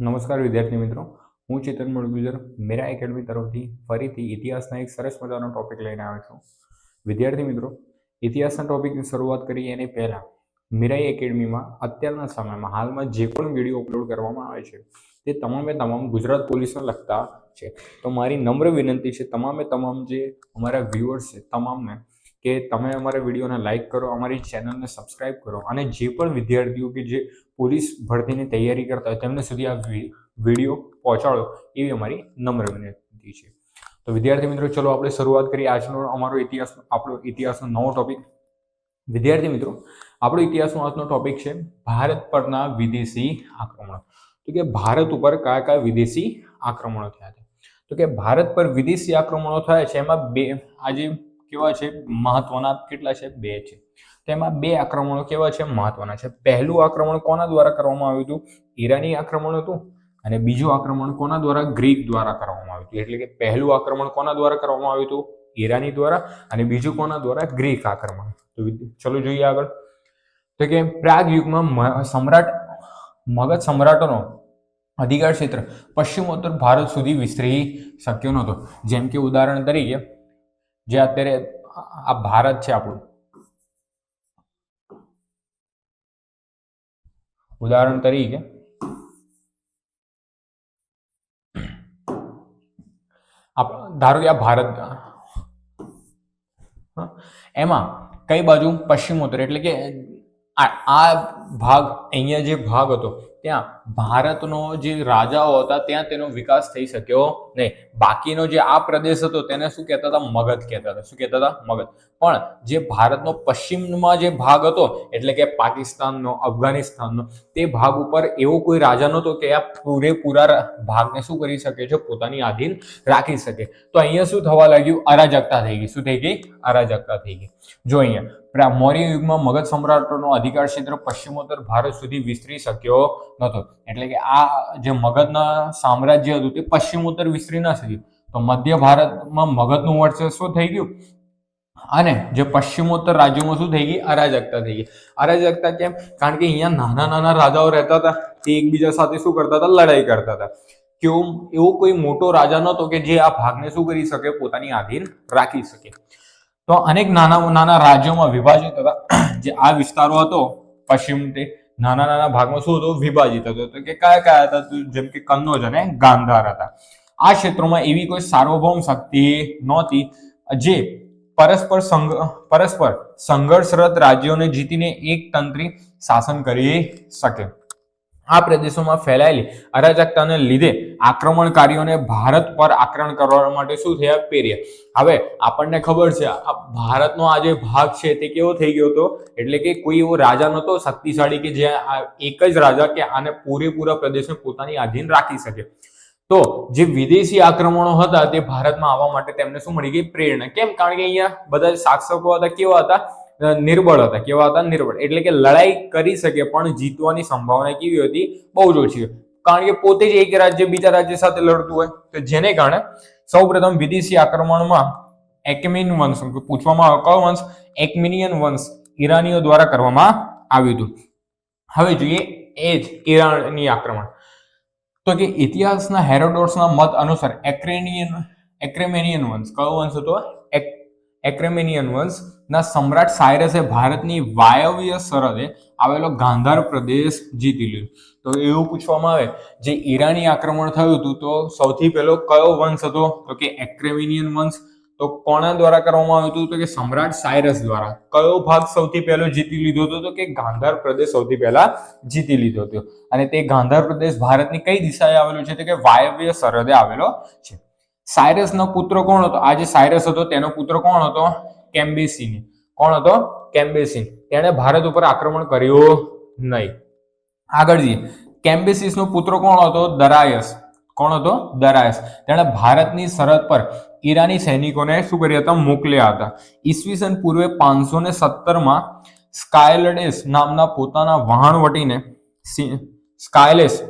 નમસ્કાર વિદ્યાર્થી મિત્રો. હું ચેતન મુળગુજર. મેરા એકેડમી તરફથી ફરીથી ઇતિહાસના એક સરસ મજાનો ટોપિક લઈને આવ્યો છું. વિદ્યાર્થી મિત્રો, ઇતિહાસના ટોપિકની શરૂઆત કરીએ એની પહેલાં મીરાઈ એકેડમીમાં અત્યારના સમયમાં હાલમાં જે પણ વીડિયો અપલોડ કરવામાં આવે છે, તે તમામે તમામ ગુજરાત પોલીસને લગતા છે. તો મારી નમ્ર વિનંતી છે, તમામે તમામ જે અમારા વ્યુઅર્સ છે, તમામને કે તમે અમારા વિડીયોને લાઇક કરો, અમારી ચેનલને સબસ્ક્રાઇબ કરો અને જે પણ વિદ્યાર્થીઓ કે જે પોલીસ ભરતીની તૈયારી કરતા હોય તેમને સુધી આ વીડિયો પહોંચાડો એવી અમારી નમ્ર વિનંતી છે. તો વિદ્યાર્થી મિત્રો, ચલો આપણે શરૂઆત કરીએ. આજનો અમારો ઇતિહાસ, આપણો ઇતિહાસનો નવો ટોપિક વિદ્યાર્થી મિત્રો, આપણો ઇતિહાસનો આજનો ટોપિક છે ભારત પરના વિદેશી આક્રમણો. તો કે ભારત ઉપર કયા કયા વિદેશી આક્રમણો થયા હતા? તો કે ભારત પર વિદેશી આક્રમણો થયા છે, એમાં બે, આજે કેવા છે? મહત્વના કેટલા છે? બે છે. તેમાં બે આક્રમણો કેવા છે? મહત્વના છે. પહેલું આક્રમણ કોના દ્વારા કરવામાં આવ્યું હતું? ઈરાની આક્રમણ હતું. અને બીજું આક્રમણ કોના દ્વારા? ગ્રીક દ્વારા કરવામાં આવ્યું હતું. એટલે કે પહેલું આક્રમણ કોના દ્વારા કરવામાં આવ્યું હતું? ઈરાની દ્વારા. અને બીજું કોના દ્વારા? ગ્રીક આક્રમણ. તો ચલો જોઈએ આગળ. તો કે પ્રાગ યુગમાં સમ્રાટ, મગધ સમ્રાટોનો અધિકાર ક્ષેત્ર પશ્ચિમોત્તર ભારત સુધી વિસ્તરી શક્યો નહોતો. જેમ કે ઉદાહરણ તરીકે જે અત્યારે આ ભારત છે આપણું. ઉદાહરણ તરીકે આપ- ધારો કે આ ભારત હા, એમાં કઈ બાજુ પશ્ચિમોત્તર એટલે કે આ આ ભાગ અહીંયા જે ભાગ હતો ત્યાં ભારતનો જે રાજાઓ હતા, ત્યાં તેનો વિકાસ થઈ શક્યો નહીં. બાકીનો જે આ પ્રદેશ હતો, તેને શું કહેતા હતા? મગધ કહેતા હતા. શું કહેતા હતા? મગધ. પણ જે ભારતનો પશ્ચિમમાં જે ભાગ હતો, એટલે કે પાકિસ્તાનનો, અફઘાનિસ્તાનનો, તે ભાગ ઉપર એવો કોઈ રાજા નહોતો કે આ પૂરેપૂરા ભાગને શું કરી શકે છે? પોતાની આધીન રાખી શકે. તો અહીંયા શું થવા લાગ્યું? અરાજકતા થઈ ગઈ. શું થઈ ગઈ? અરાજકતા થઈ ગઈ. જો અહીંયા મૌર્ય યુગમાં મગધ સમ્રાટોનો અધિકાર ક્ષેત્ર પશ્ચિમોત્તર ભારત સુધી વિસ્તરી શક્યો નહોતો. એટલે કે આ જે મગધના સામ્રાજ્ય હતું તે પશ્ચિમોત્તર વિસ્તરી ન શક્યું. તો મધ્ય ભારતમાં મગધનું વર્ચસ્વ થઈ ગયું? અને જે પશ્ચિમોત્તર રાજ્યોમાં શું થઈ ગઈ? અરાજકતા થઈ ગઈ. અરાજકતા કેમ? કારણ કે અહીંયા નાના નાના રાજાઓ રહેતા હતા. તે એકબીજા સાથે શું કરતા હતા? લડાઈ કરતા હતા. કેવું? એવો કોઈ મોટો રાજા નહોતો કે જે આ ભાગને શું કરી શકે? પોતાની આધીન રાખી શકે. તો અનેક નાના નાના રાજ્યોમાં વિભાજિત હતા. જે આ વિસ્તારો હતો, પશ્ચિમ તે નાના નાના ભાગમાં શું હતો? વિભાજિત હતો. તો કે કયા કયા હતા? જેમ કે કન્નોજ અને ગાંધાર હતા. આ ક્ષેત્રોમાં એવી કોઈ સાર્વભૌમ શક્તિ નહોતી, જે પરસ્પર સંઘ પરસ્પર સંઘર્ષરત રાજ્યોને જીતીને એક તંત્રી શાસન કરી શકે. આ પ્રદેશોમાં ફેલાયેલી અરાજકતાને લીધે આક્રમણકારીઓને ભારત પર આક્રમણ કરવા માટે શું થયા? પેર્યા. હવે આપણને ખબર છે, આ ભારતનો આ જે ભાગ છે તે કેવો થઈ ગયો હતો? એટલે કે કોઈ એવો રાજા નહોતો શક્તિશાળી કે જે એક જ રાજા કે આને પૂરેપૂરા પ્રદેશને પોતાની આધીન રાખી શકે. તો જે વિદેશી આક્રમણો હતા તે ભારતમાં આવવા માટે તેમને શું મળી ગઈ? પ્રેરણા. કેમ? કારણ કે અહીંયા બધા શાસકો હતા, કેવા હતા? નિર્બળ હતા કેવા હતા નિર્બળ. એટલે કે લડાઈ કરી શકે, પણ જીતવાની સંભાવના કેવી હતી? બહુ જ ઓછી કારણ કે પોતે જ એક રાજ્ય બીજા રાજ્ય સાથે લડતું હોય. તો જેને કારણે સૌપ્રથમ વિદેશી આક્રમણમાં એકમિન વંશ પૂછવામાં કયો વંશ, એકમિનિયન વંશ ઈરાનીઓ દ્વારા કરવામાં આવ્યું હતું. હવે જોઈએ એ જ ઈરાની આક્રમણ. તો કે ઇતિહાસના હેરોડોટ્સના મત અનુસાર એક્રેનિયન, એક્રેમેનિયન વંશ, કયો વંશ હતો? એક, એક્રેમેનિયન વંશના સમ્રાટ સાયરસે ભારતની વાયવ્ય સરહદે આવેલો ગાંધાર પ્રદેશ જીતી લીધો તો એવું પૂછવામાં આવે, જે ઈરાની આક્રમણ થયું હતું, તો સૌથી પહેલો કયો વંશ હતો? તો કે એક્રેમિનિયન વંશ. તો કોના દ્વારા કરવામાં આવ્યું હતું? તો કે સમ્રાટ સાયરસ દ્વારા. કયો ભાગ સૌથી પહેલો જીતી લીધો હતો? તો કે ગાંધાર પ્રદેશ સૌથી પહેલા જીતી લીધો હતો. અને તે ગાંધાર પ્રદેશ ભારતની કઈ દિશાએ આવેલો છે? તો કે વાયવ્ય સરહદે આવેલો છે. સાયરસનો પુત્ર કોણ હતો? આ જે સાયરસ હતો, તેનો પુત્ર કોણ હતો? કેમ્બેસીની. કોણ હતો? કેમ્બેસીન. તેણે ભારત ઉપર આક્રમણ કર્યું નહીં. આગળ જઈએ. કેમ્બેસીસનો પુત્ર કોણ હતો? દરાયસ. કોણ હતો? દરાયસ. તેણે ભારતની સરહદ પર ઈરાની સૈનિકોને શું કર્યા હતા મોકલ્યા હતા. ઈસવીસન પૂર્વે પાંચસો ને સત્તરમાં સ્કાયલડેસ નામના પોતાના વહાણ વટીને સ્કાયલેસ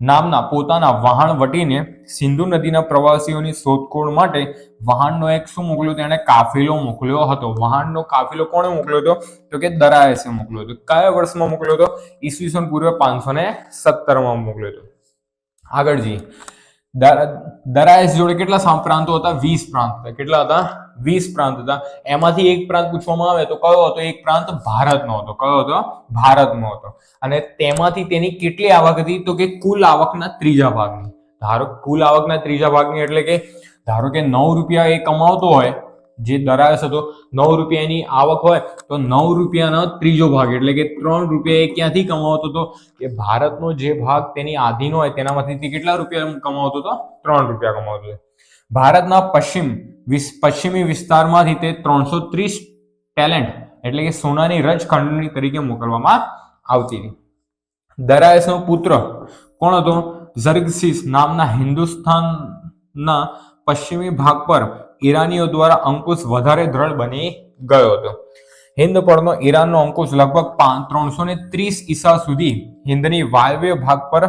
નામના પોતાના વહાણ વટીને સિંધુ નદીના પ્રવાસીઓની શોધખોળ માટે વહાણનો એક શું મોકલ્યો તેણે કાફિલો મોકલ્યો હતો. વહાણનો કાફિલો કોણે મોકલ્યો હતો? તો કે દરાયસે મોકલ્યો હતો. કયા વર્ષમાં મોકલ્યો હતો? ઈસવીસન પૂર્વે પાંચસો ને સત્તરમાં મોકલ્યો હતો. આગળ જઈએ દરાયસ જોડે કેટલા પ્રાંતો હતા? વીસ પ્રાંત હતા. કેટલા હતા? વીસ પ્રાંત હતા. એમાંથી એક પ્રાંત પૂછવામાં આવે તો કયો હતો? એક પ્રાંત ભારતનો હતો. કયો હતો? ભારતનો હતો. અને તેમાંથી તેની કેટલી આવક હતી? તો કે કુલ આવકના ત્રીજા ભાગની. ધારો કુલ આવકના ત્રીજા ભાગની એટલે કે, ધારો કે નવ રૂપિયા એ કમાવતો હોય જે દરાયસ હતો, નવ રૂપિયાની આવક હોય, તો નવ રૂપિયાનો ત્રીજો ભાગ, એટલે કે ત્રણ રૂપિયા એ ક્યાંથી કમાવતો હતો? કે ભારતનો જે ભાગ તેની આધીનો હોય, તેનામાંથી તે કેટલા રૂપિયા કમાવતો હતો? ત્રણ રૂપિયા કમાવતો હતો. ભારતના પશ્ચિમ પશ્ચિમી વિસ્તારમાંથી તે ત્રણસો ત્રીસ ટેલેન્ટ, એટલે કે સોનાની રજ ખંડણી તરીકે મોકલવામાં આવતી હતી. દરાયસનો પુત્ર કોણ હતો? ઝર્ગસીસ નામના હિન્દુસ્તાનના પશ્ચિમી ભાગ પર ઈરાનીઓ દ્વારા અંકુશ વધારે દ્રઢ બની ગયો હતો. હિન્દ પરનો ઈરાનનો અંકુશ લગભગ ત્રણસો ને ત્રીસ ઈસા સુધી હિન્દની વાયવ્ય ભાગ પર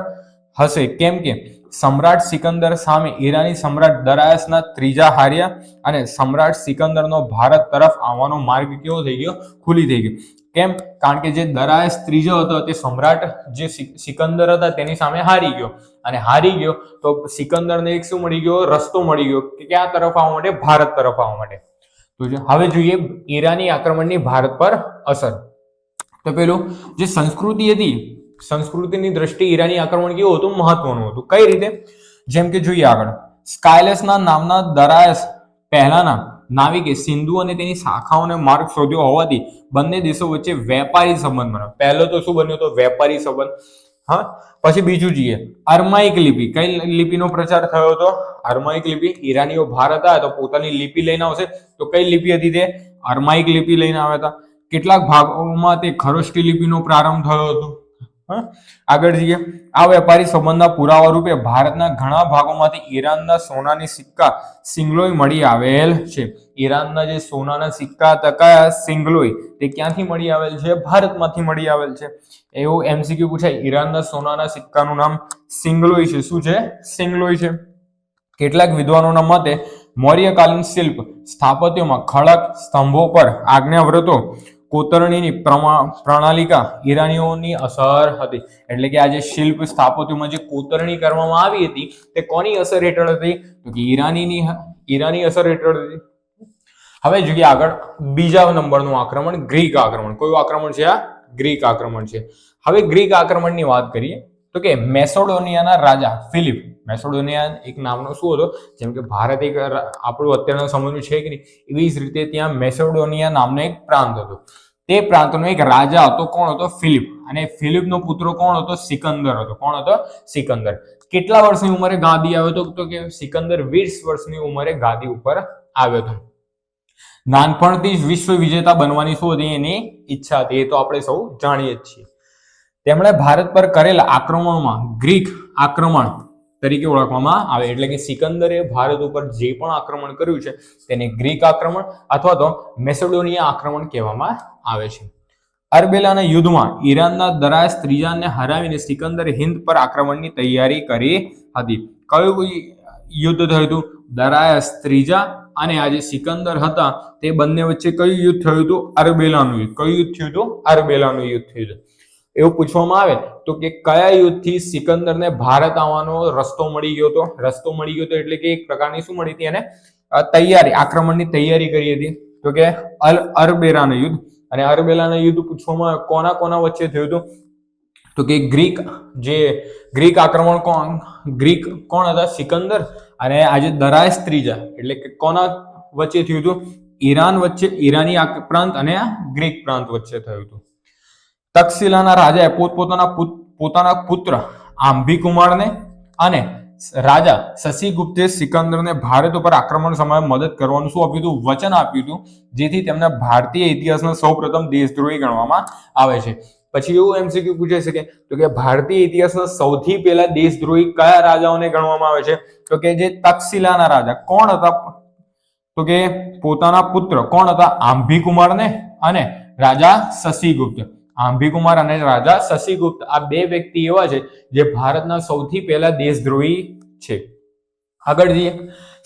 હશે. કેમ કે સમ્રાટ સિકંદર સામે ઈરાની સમ્રાટ દરાયસના ત્રીજા હાર્યા અને સમ્રાટ સિકંદરનો ભારત તરફ આવવાનો માર્ગ કેવો થઈ ગયો? ખુલી થઈ ગયો. કેમ? કારણ કે જે દરાયસ ત્રીજો હતો તે સમ્રાટ જે સિકંદર હતા તેની સામે હારી ગયો. અને હારી ગયો તો સિકંદરને એક શું મળી ગયો? રસ્તો મળી ગયો કે ક્યાં તરફ આવવા માટે? ભારત તરફ આવવા માટે. તો હવે જોઈએ ઈરાની આક્રમણની ભારત પર અસર. તો પેલું, જે સંસ્કૃતિ હતી, સંસ્કૃતિની દ્રષ્ટિએ ઈરાની આક્રમણ કેવું હતું? મહત્વનું હતું. કઈ રીતે? જેમ કે જોઈએ આગળ. સ્કાયલેસના નામના દરાયસ પહેલાના નાવિકે સિંધુ અને તેની શાખાઓને માર્ગ શોધ્યો હોવાથી બંને દેશો વચ્ચે વેપારી સંબંધ બન્યો. પહેલો તો શું બન્યો તો વેપારી સંબંધ? હા, પછી બીજું જોઈએ. અર્માઇક લિપિ. કઈ લિપિનો પ્રચાર થયો હતો? અર્માઇક લિપિ. ઈરાનીઓ ભારત આવ્યા તો પોતાની લિપિ લઈને આવશે. તો કઈ લિપિ હતી તે? અર્માઇક લિપિ લઈને આવ્યા હતા. કેટલાક ભાગોમાં તે ખરોષ્ટી લિપિનો પ્રારંભ થયો હતો. આગળ જઈએ. આ વેપારી સંબંધના પુરાવા રૂપે ભારતના ઘણા ભાગોમાંથી ઈરાનના સોનાની સિક્કા સિંગલોઈ મળી આવેલ છે. ઈરાનના જે સોનાના સિક્કા હતા સિંગલોઈ તે ક્યાંથી મળી આવેલ છે? ભારતમાંથી મળી આવેલ છે. એવું એમસીક્યુ પૂછાય. ઈરાનના સોનાના સિક્કાનું નામ સિંગલોઈ છે. શું છે? સિંગલોઈ છે. કેટલાક વિદ્વાનોના મતે, મૌર્યકાલીન શિલ્પ સ્થાપત્યોમાં ખડક સ્તંભો પર આજ્ઞાવ્રતો કોતરણીની પ્રણાલિકા ઈરાનીઓની અસર હતી. એટલે કે આ જે શિલ્પ સ્થાપત્યમાં જે કોતરણી કરવામાં આવી હતી, તે કોની અસર હેઠળ હતી? તો કે ઈરાનીની ઈરાની અસર હેઠળ હતી. હવે જોઈએ આગળ બીજા નંબરનું આક્રમણ, ગ્રીક આક્રમણ. કયું આક્રમણ છે આ? ગ્રીક આક્રમણ છે. હવે ગ્રીક આક્રમણની વાત કરીએ, તો કે મેસોડોનિયાના રાજા ફિલિપ મેસોડોનિયા એક નામનો શું હતો? જેમ કે ભારત એક આપણું અત્યારના સમયનું છે કે નહીં? એવી જ રીતે ત્યાં મેસોડોનિયા નામનો એક પ્રાંત હતો. તે પ્રાંતનો એક રાજા હતો, કોણ હતો? ફિલિપ. અને ફિલિપનો પુત્ર કોણ હતો? સિકંદર હતો. કોણ હતો? સિકંદર. કેટલા વર્ષની ઉંમરે ગાદી આવ્યો હતો? તો કે સિકંદર વીસ વર્ષની ઉંમરે ગાદી ઉપર આવ્યો હતો. નાનપણથી જ વિશ્વ વિજેતા બનવાની શું હતી એની ઈચ્છા હતી? એ તો આપણે સૌ જાણીએ જ છીએ. તેમણે ભારત પર કરેલા આક્રમણમાં ગ્રીક આક્રમણ તરીકે ઓળખવામાં આવે. એટલે કે સિકંદરે ભારત ઉપર જે પણ આક્રમણ કર્યું છે, તેને ગ્રીક આક્રમણ અથવા તો મેસેડોનિયા આક્રમણ કહેવામાં આવે છે. અરબેલાના યુદ્ધમાં ઈરાનના દરાયસ ત્રીજાને હરાવીને સિકંદરે હિન્દ પર આક્રમણની તૈયારી કરી હતી. કયું યુદ્ધ થયું હતું? દરાયસ ત્રીજા અને આ જે સિકંદર હતા, તે બંને વચ્ચે કયું યુદ્ધ થયું હતું? અરબેલાનું યુદ્ધ. કયું યુદ્ધ થયું હતું? અરબેલાનું યુદ્ધ થયું હતું. એવું પૂછવામાં આવે તો કે કયા યુદ્ધથી સિકંદરને ભારત આવવાનો રસ્તો મળી ગયો હતો? રસ્તો મળી ગયો હતો એટલે કે એક પ્રકારની શું મળી હતી એને? તૈયારી, આક્રમણની તૈયારી કરી હતી. તો કે અલ અરબેરાનું યુદ્ધ. અને અરબેલાનું યુદ્ધ પૂછવામાં કોના કોના વચ્ચે થયું હતું? તો કે ગ્રીક જે, ગ્રીક આક્રમણ કોણ? ગ્રીક કોણ હતા? સિકંદર. અને આજે દરાયસ ત્રીજા એટલે કે કોના વચ્ચે થયું હતું? ઈરાન વચ્ચે, ઈરાની પ્રાંત અને ગ્રીક પ્રાંત વચ્ચે થયું હતું. તક્ષશિલાના રાજાએ પોતપોતાના પુત- પોતાના પુત્ર આંબિકુમારને અને રાજા શશિગુપ્તે સિકંદરને ભારત ઉપર આક્રમણ સમયે મદદ કરવાનું શું આપ્યું હતું? વચન આપ્યું હતું, જેથી તેમને ભારતીય ઇતિહાસનો સૌપ્રથમ દેશદ્રોહી ગણવામાં આવે છે. પછી એવું એમસીક્યુ પૂછાઈ શકે તો કે ભારતીય ઇતિહાસના સૌથી પહેલા દેશદ્રોહી કયા રાજાઓને ગણવામાં આવે છે? તો કે જે તક્ષશિલાના રાજા, કોણ હતા? તો કે પોતાના પુત્ર કોણ હતા? આંભીકુમારને અને રાજા શશિગુપ્ત. આંભીકુમાર અને રાજા શશિગુપ્ત, આ બે વ્યક્તિ એવા છે જે ભારતના સૌથી પહેલા દેશદ્રોહી છે. આગળ જઈએ.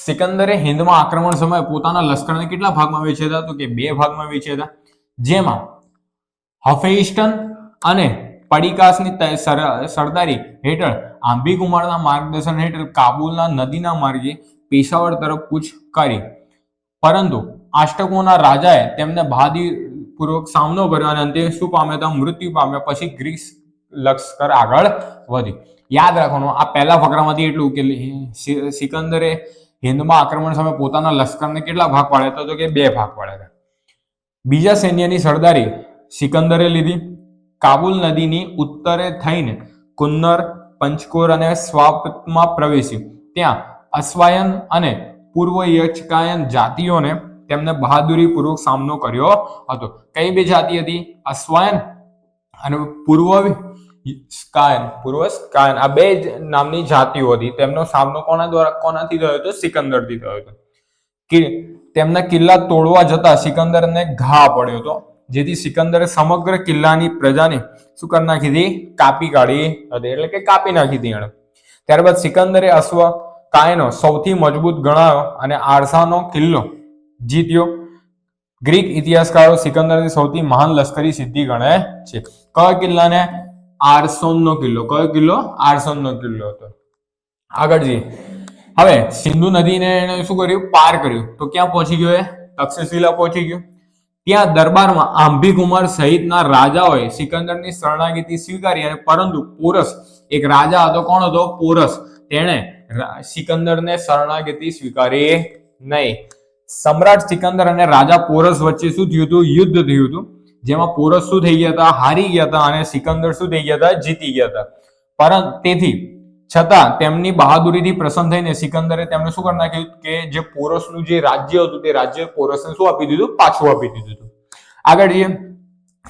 સિકંદરે હિન્દમાં આક્રમણ સમયે પોતાના લશ્કરને કેટલા ભાગમાં વેચ્યા તો કે બે ભાગમાં વેચ્યા હતા. જેમાં હફેઇસ્ટન અને પડિકાસની સરદારી હેઠળ આંબીકુમારના માર્ગદર્શન હેઠળ કાબુલના નદીના માર્ગે પેશાવર તરફ કૂચ કરી. પરંતુ આષ્ટકોના રાજાએ તેમને બહાદુરીપૂર્વક સામનો કર્યો અને અંતે શું પામ્યો હતા મૃત્યુ પામ્યો. પછી ગ્રીસ લશ્કર આગળ વધી. યાદ રાખવાનું, આ પહેલા ફકરામાંથી એટલું કે સિકંદરે હિન્દમાં આક્રમણ સામે પોતાના લશ્કરને કેટલા ભાગ પાડ્યા હતા તો કે બે ભાગ પાડ્યા હતા. બીજા સૈન્યની સરદારી સિકંદરે લીધી. કાબુલ નદીની ઉત્તરે થઈને કુન્નર, પંચકોર અને સ્વાપમાં પ્રવેશ્યું. ત્યાં અશ્વાયન અને પૂર્વ યચકાયન જાતિઓને તેમને બહાદુરીપૂર્વક સામનો કર્યો હતો. કઈ બે જાતિ હતી? અશ્વાયન અને પૂર્વ સ્કાયન. પૂર્વ સ્કાયન. આ બે નામની જાતિઓ હતી. તેમનો સામનો કોના દ્વારા, કોનાથી થયો હતો? સિકંદરથી થયો હતો. કે તેમના કિલ્લા તોડવા જતા સિકંદરને ઘા પડ્યો હતો. જેથી સિકંદરે સમગ્ર કિલ્લાની પ્રજાને શું કરી નાખી હતી? કાપી કાઢી હતી. એટલે કે કાપી નાખી હતી એણે. ત્યારબાદ સિકંદરે અશ્વ કાયનો સૌથી મજબૂત ગણાયો અને આરસાનો કિલ્લો જીત્યો. ગ્રીક ઇતિહાસકારો સિકંદરની સૌથી મહાન લશ્કરી સિદ્ધિ ગણે છે. કયો કિલ્લાને આરસોનનો કિલ્લો? કયો કિલ્લો? આરસોનનો કિલ્લો હતો. આગળ જઈએ. હવે સિંધુ નદીને એણે શું કર્યું? પાર કર્યું. તો ક્યાં પહોંચી ગયો એ? તક્ષશિલા પહોંચી ગયો. ત્યાં દરબારમાં આંભી કુમાર સહિતના રાજાઓએ સિકંદરની શરણાગતિ સ્વીકારી અને પરંતુ પોરસ, એક રાજા હતો, કોણ હતો? પોરસ. તેણે સિકંદરને શરણાગતિ સ્વીકારી નહીં. સમ્રાટ સિકંદર અને રાજા પોરસ વચ્ચે શું થયું હતું? યુદ્ધ થયું હતું. જેમાં પોરસ શું થઈ ગયા હતા? હારી ગયા હતા અને સિકંદર શું થઈ ગયા હતા? જીતી ગયા હતા. પરંતુ તેથી, છતાં તેમની બહાદુરીથી પ્રસન્ન થઈને સિકંદરે તેમને શું કરી નાખ્યું? કે જે પોરસનું જે રાજ્ય હતું, તે રાજ્ય પોરસને શું આપી દીધું? પાછું આપી દીધું હતું. આગળ જઈએ.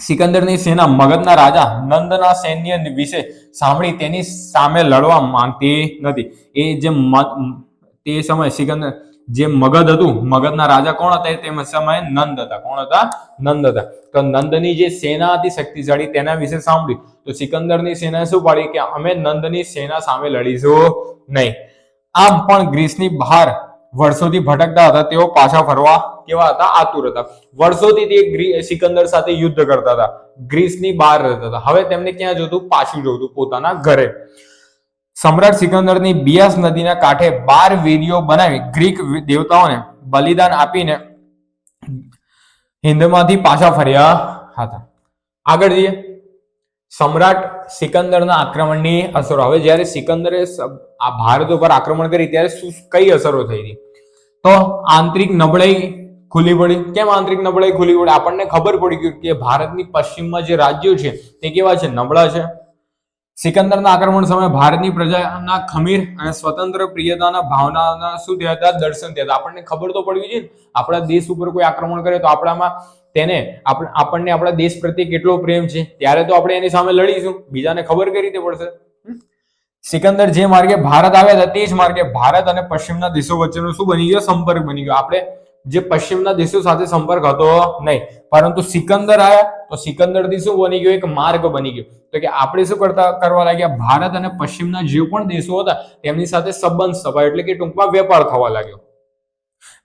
સિકંદરની સેના મગધના રાજા નંદના સૈન્ય વિશે સાંભળી તેની સામે લડવા માંગતી નથી. એ જે તે સમયે સિકંદર જે મગધ હતું, મગધના રાજા કોણ હતા તે સમયે નંદ હતા. કોણ હતા? નંદ હતા. તો નંદની જે સેના હતી શક્તિશાળી તેના વિશે સાંભળ્યું. તો સિકંદરની સેના શું પાડી કે અમે નંદની સેના સામે લડીશું નહીં. આમ પણ ગ્રીસની બહાર વર્ષોથી ભટકતા હતા. તેઓ પાછા ફરવા કેવા હતા? આતુર હતા. વર્ષોથી તે સિકંદર સાથે યુદ્ધ કરતા હતા. ગ્રીસની બહાર રહેતા હતા. હવે તેમને ક્યાં જોતું? પાછું જોતું, પોતાના ઘરે. સમ્રાટ સિકંદરની બિયાસ નદીના કાંઠે બાર વેદીઓ બનાવી ગ્રીક દેવતાઓને બલિદાન આપીને હિન્દમાંથી પાછા ફર્યા હતા. આગળ જઈએ. સમ્રાટ સિકંદરના આક્રમણની અસરો. હવે જ્યારે સિકંદરે આ ભારત ઉપર આક્રમણ કરી ત્યારે શું, કઈ અસરો થઈ હતી તો આંતરિક નબળાઈ ખુલી પડી. કેમ આંતરિક નબળાઈ ખુલી પડી? આપણને ખબર પડી ગયું કે ભારતની પશ્ચિમમાં જે રાજ્યો છે તે કેવા છે? નબળા છે. સિકંદરના આક્રમણ સમયે ભારતની પ્રજાના ખમીર અને સ્વતંત્ર પ્રિયતાના ભાવનાના શું થયા હતા? દર્શન થયા હતા. આપણને ખબર તો પડવી જોઈએ આપણા દેશ ઉપર કોઈ આક્રમણ કરે તો આપણામાં તેને આપ- આપણને આપણા દેશ પ્રત્યે કેટલો પ્રેમ છે? ત્યારે તો આપણે એની સામે લડીશું. બીજાને ખબર કઈ રીતે પડશે? સિકંદર જે માર્ગે ભારત આવ્યા હતા, તે જ માર્ગે ભારત અને પશ્ચિમના દેશો વચ્ચેનો શું બની ગયો? સંપર્ક બની ગયો. આપણે જે પશ્ચિમના દેશો સાથે સંપર્ક હતો, નહીં. પરંતુ સિકંદર આવ્યા તો સિકંદરથી શું બની ગયો? એક માર્ગ બની ગયો. તો કે આપણે શું કરતા, કરવા લાગ્યા? ભારત અને પશ્ચિમના જે પણ દેશો હતા, તેમની સાથે સંબંધ સભા એટલે કે ટૂંકમાં વેપાર થવા લાગ્યો.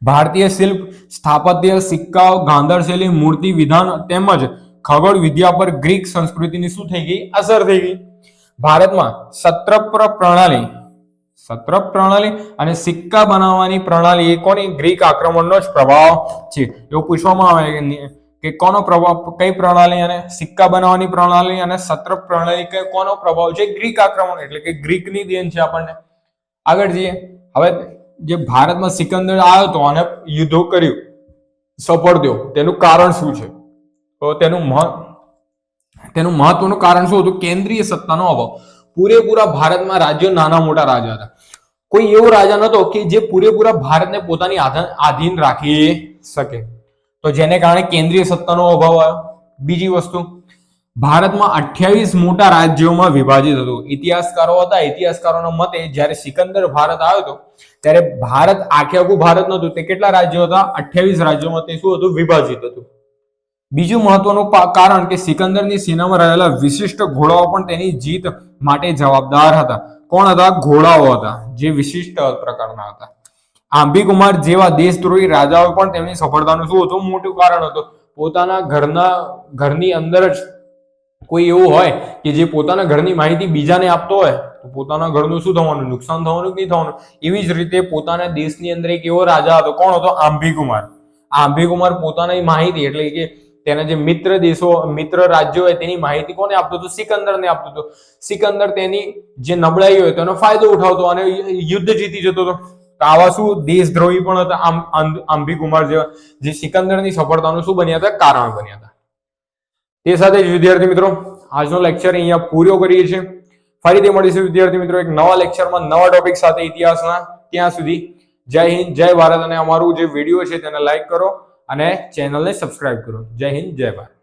ભારતીય શિલ્પ, સ્થાપત્ય, સિક્કાઓ ગાંધરશૈલી મૂર્તિ, વિધાન તેમજ ખગોળ વિદ્યા પર ગ્રીક સંસ્કૃતિની શું થઈ ગઈ? અસર થઈ ગઈ. ભારતમાં સત્રપ્ર પ્રણાલી સત્રપ પ્રણાલી અને સિક્કા બનાવવાની પ્રણાલી એ કોની? ગ્રીક આક્રમણનો જ પ્રભાવ છે. એવું પૂછવામાં આવે કે કોનો પ્રભાવ, કઈ પ્રણાલી અને સિક્કા બનાવવાની પ્રણાલી અને સત્રપ પ્રણાલી કે કોનો પ્રભાવ છે? ગ્રીક આક્રમણ, એટલે કે ગ્રીકની દેન છે આપણને. આગળ જઈએ. હવે જે ભારતમાં સિકંદર આવ્યો હતો અને યુદ્ધો કર્યું, સફળ તેનું કારણ શું છે? તો તેનું મહ તેનું મહત્વનું કારણ શું હતું? કેન્દ્રીય સત્તાનો અભાવ. પૂરેપૂરા ભારતમાં રાજ્યો નાના મોટા રાજા હતા. કોઈ એવો રાજા નતો કે જે પૂરેપૂરા ભારતને પોતાની આધીન રાખી શકે. તો જેને કારણે કેન્દ્રીય સત્તાનો અભાવ આવ્યો. બીજી વસ્તુ, ભારતમાં અઠ્યાવીસ મોટા રાજ્યોમાં વિભાજિત હતું. ઇતિહાસકારો હતા, ઇતિહાસકારોના મતે જ્યારે સિકંદર ભારત આવ્યો હતો, ત્યારે ભારત આખે આખું ભારત નહોતું. તે કેટલા રાજ્યો હતા? અઠ્યાવીસ રાજ્યોમાં તે શું હતું? વિભાજિત હતું. બીજું મહત્વનું કારણ કે સિકંદરની સેનામાં રહેલા વિશિષ્ટ ઘોડાઓ પણ તેની જીત માટે જવાબદાર હતા. કોણ હતા? ઘોડાઓ હતા, જે વિશિષ્ટ પ્રકારના હતા. આંબી કુમાર જેવા દેશદ્રોહી રાજાઓ પણ તેમની સફળતાનું શું હતું? મોટું કારણ હતું. પોતાના ઘરના, ઘરની અંદર જ કોઈ એવું હોય કે જે પોતાના ઘરની માહિતી બીજાને આપતો હોય, તો પોતાના ઘરનું શું થવાનું? નુકસાન થવાનું કે નહીં થવાનું? એવી જ રીતે પોતાના દેશની અંદર એક એવો રાજા હતો. કોણ હતો? આંબીકુમાર આંબીકુમાર પોતાની માહિતી એટલે કે તેના જે મિત્ર દેશો, મિત્ર રાજ્યો હોય તેની માહિતી કોને આપતો હતો? સિકંદરને આપતો હતો. સિકંદર તેની જે નબળાઈ હોય તેનો ફાયદો ઉઠાવતો અને યુદ્ધ જીતી જતો હતો. આવા શું દેશદ્રોહી પણ હતા? આમ આંબીકુમાર જેવા. જે સિકંદરની સફળતાનું શું બન્યા હતા? કારણ બન્યા હતા. તે સાથે જ વિદ્યાર્થી મિત્રો, આજનો લેક્ચર અહીંયા પૂરો કરીએ છીએ. ફરીથી મળીશું વિદ્યાર્થી મિત્રો, એક નવા લેક્ચરમાં નવા ટોપિક સાથે ઇતિહાસના. ત્યાં સુધી જય હિન્દ, જય ભારત. અને અમારું જે વીડિયો છે, તેને લાઈક કરો. અને ચેનલને સબસ્ક્રાઇબ કરો. જય હિન્દ જય ભારત.